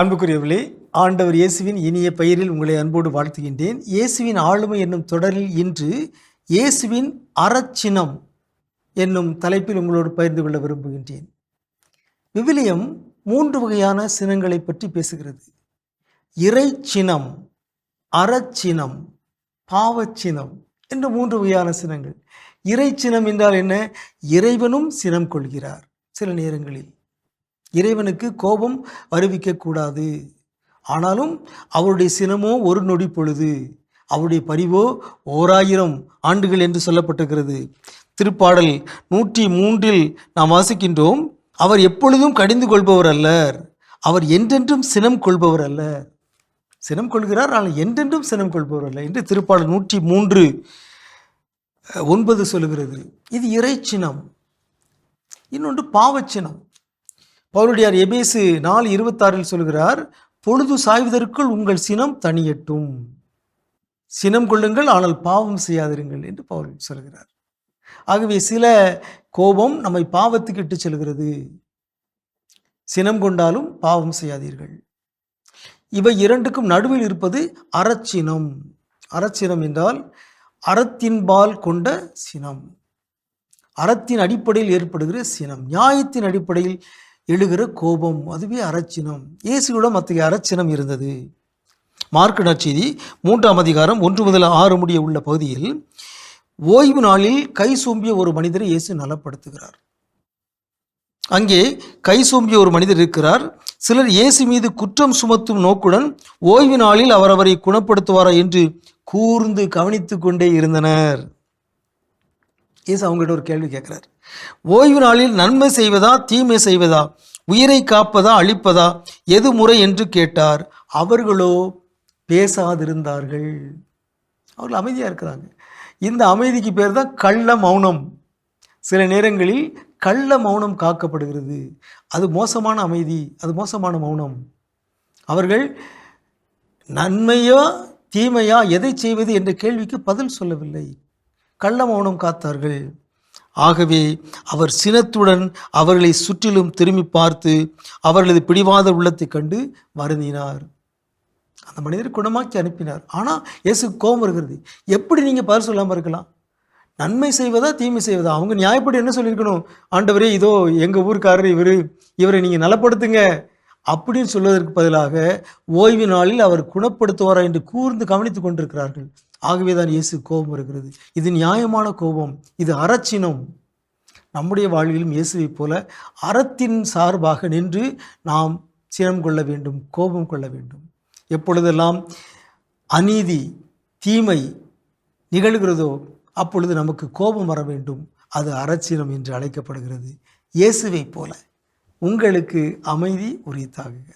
அன்புக்குரியவர்களே ஆண்டவர் இயேசுவின் இனிய பெயரில் உங்களை அன்போடு வாழ்த்துகின்றேன். இயேசுவின் ஆளுமை என்னும் தொடரில் இன்று இயேசுவின் அறச்சினம் என்னும் தலைப்பில் உங்களோடு பகிர்ந்து கொள்ள விரும்புகின்றேன். விவிலியம் மூன்று வகையான சினங்களை பற்றி பேசுகிறது. இறைச்சினம் அறச்சினம் பாவச்சினம் என்று மூன்று வகையான சினங்கள். இறைச்சினம் என்றால் என்ன? இறைவனும் சினம் கொள்கிறார் சில நேரங்களில். இறைவனுக்கு கோபம் வருவிக்கக்கூடாது. ஆனாலும் அவருடைய சினமோ ஒரு நொடி பொழுது அவருடைய பரிவோ ஓராயிரம் ஆண்டுகள் என்று சொல்லப்பட்டிருக்கிறது. திருப்பாடல் நூற்றி மூன்றில் நாம் வாசிக்கின்றோம் அவர் எப்பொழுதும் கடிந்து கொள்பவர் அல்லர் அவர் என்றென்றும் சினம் கொள்பவர் அல்ல சினம் கொள்கிறார் ஆனால் என்றென்றும் சினம் கொள்பவர் அல்ல என்று திருப்பாடல் நூற்றி மூன்று ஒன்பது சொல்லுகிறது. இது இறைச்சினம். இன்னொன்று பாவச்சினம். பவுலுடையார் எபேசு நாலு இருபத்தாறில் சொல்கிறார் பொழுது சாய்வதற்குள் உங்கள் சினம் தனியட்டும் சினம் கொள்ளுங்கள் ஆனால் பாவம் செய்யாதிருங்கள் என்று பவுல் சொல்கிறார். ஆகவே சில கோபம் நம்மை பாவத்துக்கு இட்டு செல்கிறது. சினம் கொண்டாலும் பாவம் செய்யாதீர்கள். இவை இரண்டுக்கும் நடுவில் இருப்பது அறச்சினம். அறச்சினம் என்றால் அறத்தின்பால் கொண்ட சினம். அறத்தின் அடிப்படையில் ஏற்படுகிற சினம். நியாயத்தின் அடிப்படையில் எழுகிற கோபம் அதுவே அறச்சினம். இயேசுவிடம் அத்தகைய அறச்சினம் இருந்தது. மார்க்கு நற்செய்தி மூன்றாம் அதிகாரம் ஒன்று முதல் ஆறு முடிய உள்ள பகுதியில் ஓய்வு நாளில் கை சோம்பிய ஒரு மனிதரை இயேசு நலப்படுத்துகிறார். அங்கே கை சோம்பிய ஒரு மனிதர் இருக்கிறார். சிலர் இயேசு மீது குற்றம் சுமத்தும் நோக்குடன் ஓய்வு நாளில் அவர் அவரை குணப்படுத்துவாரா என்று கூர்ந்து கவனித்து கொண்டே இருந்தனர். இயேசு அவங்ககிட்ட ஒரு கேள்வி கேட்குறாரு. ஓய்வு நாளில் நன்மை செய்வதா தீமை செய்வதா உயிரை காப்பதா அழிப்பதா எது முறை என்று கேட்டார். அவர்களோ பேசாதிருந்தார்கள். அவர்கள் அமைதியாக இருக்கிறாங்க. இந்த அமைதிக்கு பேர் தான் கள்ள மௌனம். சில நேரங்களில் கள்ள மௌனம் காக்கப்படுகிறது. அது மோசமான அமைதி அது மோசமான மௌனம். அவர்கள் நன்மையா தீமையா எதை செய்வது என்ற கேள்விக்கு பதில் சொல்லவில்லை. கள்ள மௌனம் காத்தார்கள். ஆகவே அவர் சினத்துடன் அவர்களை சுற்றிலும் திரும்பி பார்த்து அவர்களது பிடிவாத உள்ளத்தை கண்டு வருந்தினார். அந்த மனிதர் குணமாக்கி அனுப்பினார். ஆனால் இயேசு கோபம் வருகிறது. எப்படி நீங்கள் பதில் சொல்லாமல் இருக்கலாம்? நன்மை செய்வதா தீமை செய்வதா? அவங்க நியாயப்படி என்ன சொல்லியிருக்கணும்? ஆண்டவரே இதோ எங்கள் ஊருக்காரர் இவர். இவரை நீங்கள் நலப்படுத்துங்க. அப்படின்னு சொல்வதற்கு பதிலாக ஓய்வு நாளில் அவர் குணப்படுத்துவாரா என்று கூர்ந்து கவனித்துக் கொண்டிருக்கிறார்கள். ஆகவே தான் இயேசு கோபம் வருகிறது. இது நியாயமான கோபம். இது அறச்சினம். நம்முடைய வாழ்விலும் இயேசுவைப் போல அறத்தின் சார்பாக நின்று நாம் சினம் கொள்ள வேண்டும் கோபம் கொள்ள வேண்டும். எப்பொழுதெல்லாம் அநீதி தீமை நிகழ்கிறதோ அப்பொழுது நமக்கு கோபம் வர வேண்டும். அது அறச்சினம் என்று அழைக்கப்படுகிறது. இயேசுவைப் போல. உங்களுக்கு அமைதி உரித்தாகுக.